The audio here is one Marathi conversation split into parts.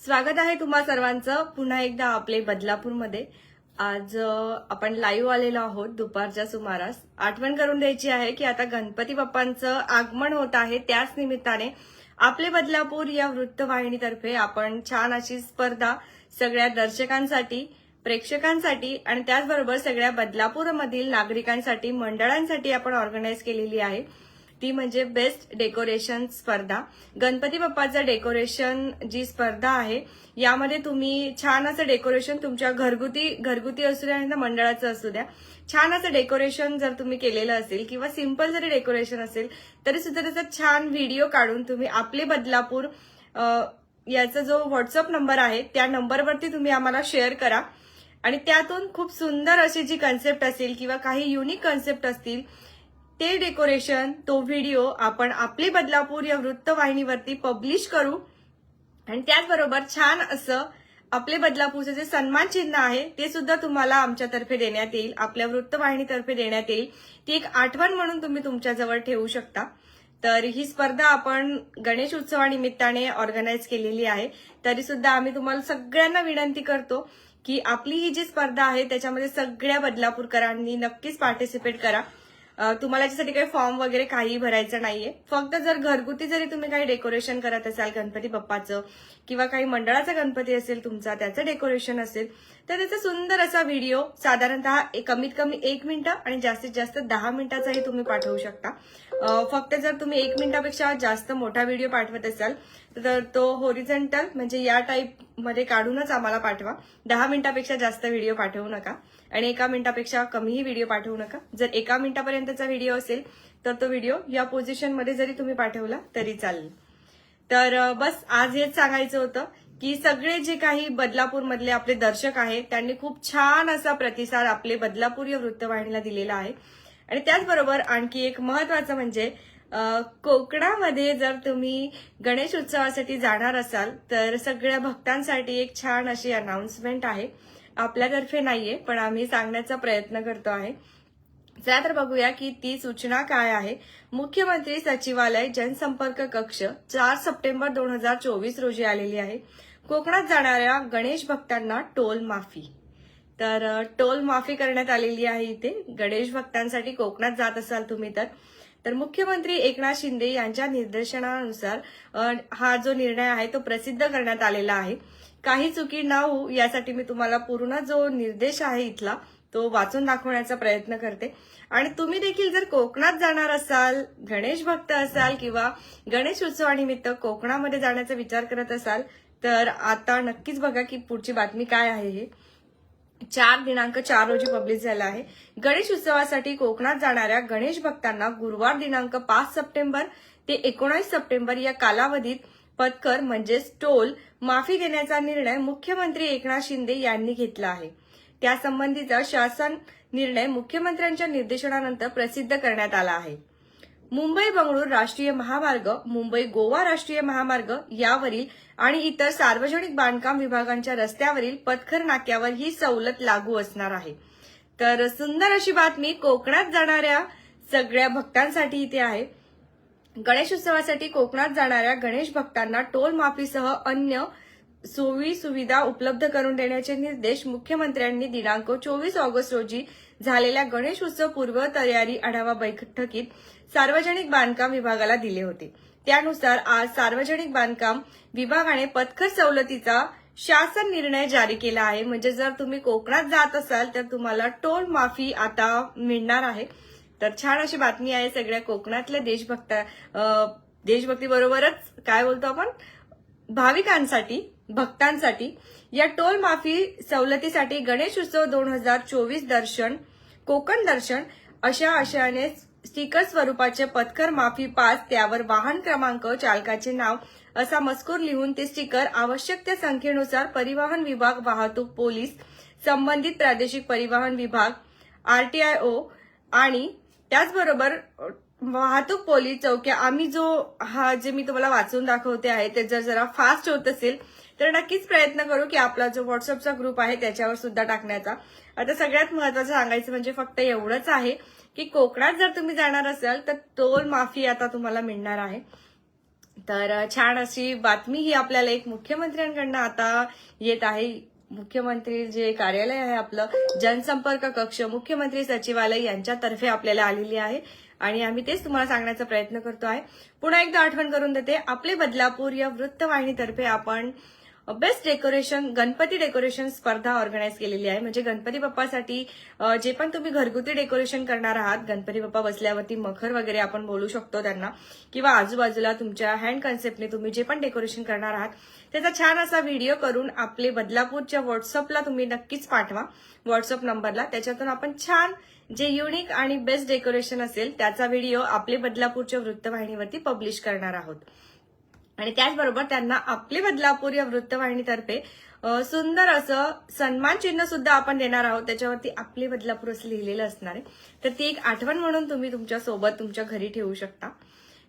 स्वागत आहे तुम्हा सर्वांचं पुन्हा एकदा आपले बदलापूरमध्ये. आज आपण लाईव्ह आलेलो आहोत दुपारच्या सुमारास. आठवण करून द्यायची आहे की आता गणपती बाप्पांचं आगमन होत आहे त्याच निमित्ताने आपले बदलापूर या वृत्तवाहिनीतर्फे आपण छान अशी स्पर्धा सगळ्या दर्शकांसाठी प्रेक्षकांसाठी आणि त्याचबरोबर सगळ्या बदलापूरमधील नागरिकांसाठी मंडळांसाठी आपण ऑर्गनाईज केलेली आहे. ती म्हणजे बेस्ट डेकोरेशन स्पर्धा. गणपती बाप्पाचं डेकोरेशन जी स्पर्धा आहे यामध्ये तुम्ही छान असं डेकोरेशन तुमच्या घरगुती घरगुती असू द्या आणि मंडळाचं असू द्या छान असं डेकोरेशन जर तुम्ही केलेलं असेल किंवा सिंपल जरी डेकोरेशन असेल तरी सुद्धा त्याचा छान व्हिडिओ काढून तुम्ही आपले बदलापूर याचा जो व्हॉट्सअप नंबर आहे त्या नंबरवरती तुम्ही आम्हाला शेअर करा. आणि त्यातून खूप सुंदर अशी जी कन्सेप्ट असेल किंवा काही युनिक कन्सेप्ट असतील ते डेकोरेशन तो व्हिडिओ आपण आपले बदलापूर या वृत्तवाहिनीवरती पब्लिश करू. आणि त्याचबरोबर छान असं आपले बदलापूरचं जे सन्मान चिन्ह आहे ते सुद्धा तुम्हाला आमच्यातर्फे देण्यात येईल आपल्या वृत्तवाहिनीतर्फे देण्यात येईल. ती एक आठवण म्हणून तुम्ही तुमच्याजवळ ठेवू शकता. तर ही स्पर्धा आपण गणेश उत्सवानिमित्ताने ऑर्गनाईज केलेली आहे. तरी सुद्धा आम्ही तुम्हाला सगळ्यांना विनंती करतो की आपली ही जी स्पर्धा आहे त्याच्यामध्ये सगळ्या बदलापूरकरांनी नक्कीच पार्टिसिपेट करा. तुम्हाला याच्यासाठी काही फॉर्म वगैरे काही भरायचं नाहीये. फक्त जर घरगुती जरी तुम्ही काही डेकोरेशन करत असाल गणपती बाप्पाचं किंवा काही मंडळाचा गणपती असेल तुमचा त्याचं डेकोरेशन असेल तर त्याचा सुंदर असा व्हिडिओ साधारणतः कमीत कमी एक मिनिटं आणि जास्तीत जास्त दहा मिनिटाचाही तुम्ही पाठवू शकता. फक्त जर तुम्ही एक मिनिटापेक्षा जास्त मोठा व्हिडिओ पाठवत असाल तर तो होरिझेंटल म्हणजे या टाईपमध्ये काढूनच आम्हाला पाठवा. दहा मिनिटापेक्षा जास्त व्हिडिओ पाठवू नका. आणि एका मिनिटापेक्षा कमीही व्हिडिओ पाठवू नका. जर एका मिनिटापर्यंतचा व्हिडिओ असेल तर तो व्हिडिओ या पोझिशनमध्ये जरी तुम्ही पाठवला तरी चालेल. तर बस आज हेच सांगायचं होतं की सगळे जे काही बदलापूरमधले आपले दर्शक आहेत त्यांनी खूप छान असा प्रतिसाद आपले बदलापूर या वृत्तवाहिनीला दिलेला आहे. आणि त्याचबरोबर आणखी एक महत्वाचं म्हणजे कोकणामध्ये जर तुम्ही गणेश उत्सवासाठी जाणार असाल तर सगळ्या भक्तांसाठी एक छान अशी अनाउन्समेंट आहे. आपल्यातर्फे नाहीये पण आम्ही सांगण्याचा प्रयत्न करतो आहे. चला तर बघूया की ती सूचना काय आहे. मुख्यमंत्री सचिवालय जनसंपर्क कक्ष चार सप्टेंबर दोन हजार चोवीस रोजी आलेली आहे. कोकणात जाणाऱ्या गणेश भक्तांना टोल माफी. तर टोल माफी करण्यात आलेली आहे इथे. गणेश भक्तांसाठी कोकणात जात असाल तुम्ही तर. तर मुख्यमंत्री एकनाथ शिंदे यांच्या निर्देशनानुसार हा जो निर्णय आहे तो प्रसिद्ध करण्यात आलेला आहे. काही चुकी न होऊ यासाठी मी तुम्हाला पूर्ण जो निर्देश आहे इथला तो वाचून दाखवण्याचा प्रयत्न करते. आणि तुम्ही देखील जर कोकणात जाणार असाल गणेश भक्त असाल किंवा गणेश उत्सवानिमित्त कोकणामध्ये जाण्याचा विचार करत असाल तर आता नक्कीच बघा की पुढची बातमी काय आहे हे. चार दिनांक चार रोजी पब्लिश झाला आहे. गणेश उत्सवासाठी कोकणात जाणाऱ्या गणेश भक्तांना गुरुवार दिनांक पाच सप्टेंबर ते एकोणीस सप्टेंबर या कालावधीत पथकर म्हणजेच टोल माफी देण्याचा निर्णय मुख्यमंत्री एकनाथ शिंदे यांनी घेतला आहे. त्यासंबंधीचा शासन निर्णय मुख्यमंत्र्यांच्या निर्देशनानंतर प्रसिद्ध करण्यात आला आहे. मुंबई बंगळूर राष्ट्रीय महामार्ग मुंबई गोवा राष्ट्रीय महामार्ग यावरील आणि इतर सार्वजनिक बांधकाम विभागांच्या रस्त्यावरील पथकर नाक्यावर ही सवलत लागू असणार आहे. तर सुंदर अशी बातमी कोकणात जाणाऱ्या सगळ्या भक्तांसाठी इथे आहे. गणेश उत्सवासाठी कोकणात जाणाऱ्या गणेश भक्तांना टोल माफीसह अन्य सोयी सुविधा उपलब्ध करून देण्याचे निर्देश मुख्यमंत्र्यांनी दिनांक चोवीस ऑगस्ट रोजी झालेल्या गणेश उत्सव पूर्व तयारी आढावा बैठकीत सार्वजनिक बांधकाम विभागाला दिले होते. त्यानुसार आज सार्वजनिक बांधकाम विभागाने पथकर सवलतीचा शासन निर्णय जारी केला आहे. म्हणजे जर तुम्ही कोकणात जात असाल तर तुम्हाला टोल माफी आता मिळणार आहे. तर छान अशी बातमी आहे सगळ्या कोकणातल्या देशभक्त देशभक्तीबरोबरच काय बोलतो आपण? भाविकांसाठी भक्तांसाठी या टोल माफी सवलतीसाठी गणेश उत्सव दोन हजार चोवीस दर्शन कोकण दर्शन अशा आशयाने स्टिकर स्वरूपाचे पथकर माफी पास त्यावर वाहन क्रमांक चालकाचे नाव असा मजकूर लिहून ते स्टिकर आवश्यक त्या संख्येनुसार परिवहन विभाग वाहतूक पोलीस संबंधित प्रादेशिक परिवहन विभाग आरटीआयओ आणि त्याचबरोबर वाहतूक पोलीस चौक्या. आम्ही जो हा जे मी तुम्हाला वाचून दाखवते आहे ते जर जरा फास्ट होत असेल तर नक्कीच प्रयत्न करू की आपला जो व्हॉट्सअपचा ग्रुप आहे त्याच्यावर सुद्धा टाकण्याचा. आता सगळ्यात महत्वाचं सांगायचं म्हणजे फक्त एवढंच आहे की कोकणात जर तुम्ही जाणार असाल तर टोल माफी आता तुम्हाला मिळणार आहे. तर छान अशी बातमी ही आपल्याला एक मुख्यमंत्र्यांकडनं आता येत आहे. मुख्यमंत्री जे कार्यालय आहे आपलं जनसंपर्क कक्ष मुख्यमंत्री सचिवालय यांच्यातर्फे आपल्याला आलेली आहे. आणि आम्ही तेच तुम्हाला सांगण्याचा प्रयत्न करतो आहे. पुन्हा एकदा आठवण करून देते आपले बदलापूर या वृत्तवाहिनीतर्फे आपण बेस्ट डेकोरेशन गणपती डेकोरेशन स्पर्धा ऑर्गनाईज केलेली आहे. म्हणजे गणपती बाप्पासाठी जे पण तुम्ही घरगुती डेकोरेशन करणार आहात गणपती बाप्पा बसल्यावरती मखर वगैरे आपण बोलू शकतो त्यांना. किंवा आजूबाजूला तुमच्या हँड कन्सेप्टने तुम्ही जे पण डेकोरेशन करणार आहात त्याचा छान असा व्हिडिओ करून आपले बदलापूरच्या व्हॉट्सअपला तुम्ही नक्कीच पाठवा. व्हॉट्सअप नंबरला त्याच्यातून आपण छान जे युनिक आणि बेस्ट डेकोरेशन असेल त्याचा व्हिडिओ आपले बदलापूरच्या वृत्तवाहिनीवरती पब्लिश करणार आहोत. आणि त्याचबरोबर त्यांना आपले बदलापूर या वृत्तवाहिनीतर्फे सुंदर असं सन्मान चिन्ह सुद्धा आपण देणार आहोत. त्याच्यावरती आपले बदलापूर असं लिहिलेलं असणार आहे. तर ती एक आठवण म्हणून तुम्ही तुमच्यासोबत तुमच्या घरी ठेवू शकता.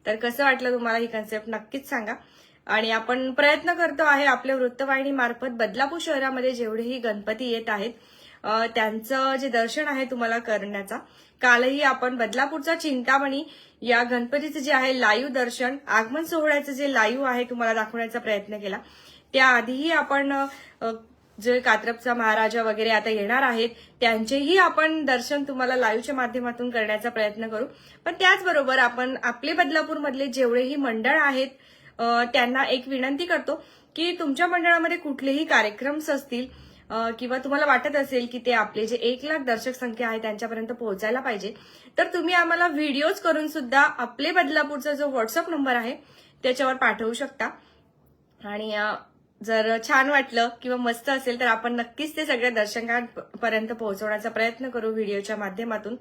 तर कसं वाटलं तुम्हाला ही कन्सेप्ट नक्कीच सांगा. आणि आपण प्रयत्न करतो आहे आपल्या वृत्तवाहिनी मार्फत बदलापूर शहरामध्ये जेवढेही गणपती येत आहेत त्यांचं जे दर्शन आहे तुम्हाला करण्याचा कालही आपण बदलापूरचा चिंतामणी या गणपतीचं जे आहे लाईव्ह दर्शन आगमन सोहळ्याचं जे लाईव्ह आहे तुम्हाला दाखवण्याचा प्रयत्न केला. त्याआधीही आपण जे कात्रपचा महाराजा वगैरे आता येणार आहेत त्यांचेही आपण दर्शन तुम्हाला लाईव्हच्या माध्यमातून करण्याचा प्रयत्न करू. पण त्याचबरोबर आपण आपले बदलापूरमधले जेवढेही मंडळ आहेत त्यांना एक विनंती करतो की तुमच्या मंडळामध्ये कुठलेही कार्यक्रम्स असतील किंवा तुम्हाला वाटत असेल की ते आपले जे एक लाख दर्शक संख्या आहे त्यांच्यापर्यंत पोहोचायला पाहिजे तर तुम्ही आम्हाला व्हिडिओज करून सुद्धा आपले बदलापूरचा जो व्हॉट्सअप नंबर आहे त्याच्यावर पाठवू शकता. आणि जर छान वाटलं किंवा मस्त असेल तर आपण नक्कीच ते सगळ्या दर्शकांपर्यंत पोहोचवण्याचा प्रयत्न करू व्हिडिओच्या माध्यमातून.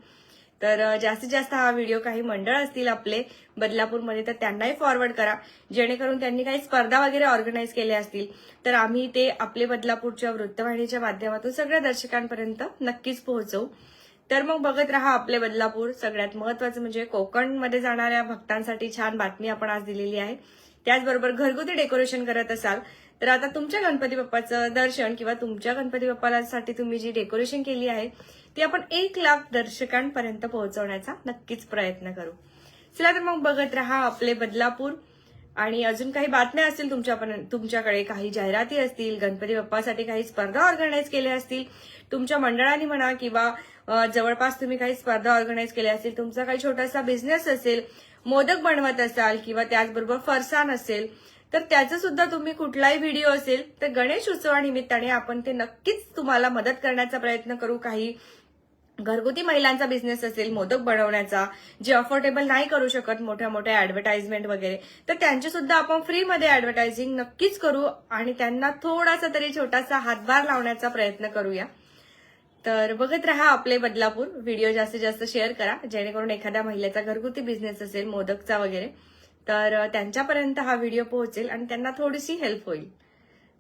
तर जास्तीत जास्त हा व्हिडिओ काही मंडळ असतील आपले बदलापूरमध्ये तर त्यांनाही फॉरवर्ड करा. जेणेकरून त्यांनी काही स्पर्धा वगैरे ऑर्गनाईज केल्या असतील तर आम्ही ते आपले बदलापूरच्या वृत्तवाहिनीच्या माध्यमातून सगळ्या दर्शकांपर्यंत नक्कीच पोहोचवू. तर मग बघत राहा आपले बदलापूर. सगळ्यात महत्वाचं म्हणजे कोकणमध्ये जाणाऱ्या भक्तांसाठी छान बातमी आपण आज दिलेली आहे. त्याचबरोबर घरगुती डेकोरेशन करत असाल तर आता तुमच्या गणपती बाप्पाचं दर्शन किंवा तुमच्या गणपती बाप्पासाठी तुम्ही जी डेकोरेशन केली आहे ती आपण एक लाख दर्शकांपर्यंत पोहोचवण्याचा नक्कीच प्रयत्न करू. चला तर मग बघत राहा आपले बदलापूर. आणि अजून काही बातम्या असतील तुमच्यापर्यंत तुमच्याकडे काही जाहिराती असतील गणपती बाप्पासाठी काही स्पर्धा ऑर्गनाईज केल्या असतील तुमच्या मंडळाने म्हणा किंवा जवळपास तुम्ही काही स्पर्धा ऑर्गनाईज केल्या असतील तुमचा काही छोटासा बिझनेस असेल मोदक बनवत असाल किंवा त्याचबरोबर फरसाण असेल तर त्याचा सुद्धा तुम्ही कुठलाही व्हिडिओ असेल तर गणेश उत्सवानिमित्ताने आपण ते नक्कीच तुम्हाला मदत करण्याचा प्रयत्न करू. काही घरगुती महिलांचा बिझनेस असेल मोदक बनवण्याचा जे अफोर्डेबल नाही करू शकत मोठ्या मोठ्या ऍडव्हर्टाइजमेंट वगैरे तर त्यांचे सुद्धा आपण फ्रीमध्ये ऍडव्हर्टायझिंग नक्कीच करू आणि त्यांना थोडासा तरी छोटासा हातभार लावण्याचा प्रयत्न करूया. तर बघत राहा आपले बदलापूर. व्हिडिओ जास्तीत जास्त शेअर करा जेणेकरून एखाद्या महिलेचा घरगुती बिझनेस असेल मोदकचा वगैरे. तर त्यांच्यापर्यंत हा व्हिडिओ पोहोचेल आणि त्यांना थोडीशी हेल्प होईल.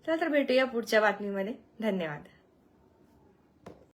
चला तर भेटूया पुढच्या बातमीमध्ये. धन्यवाद.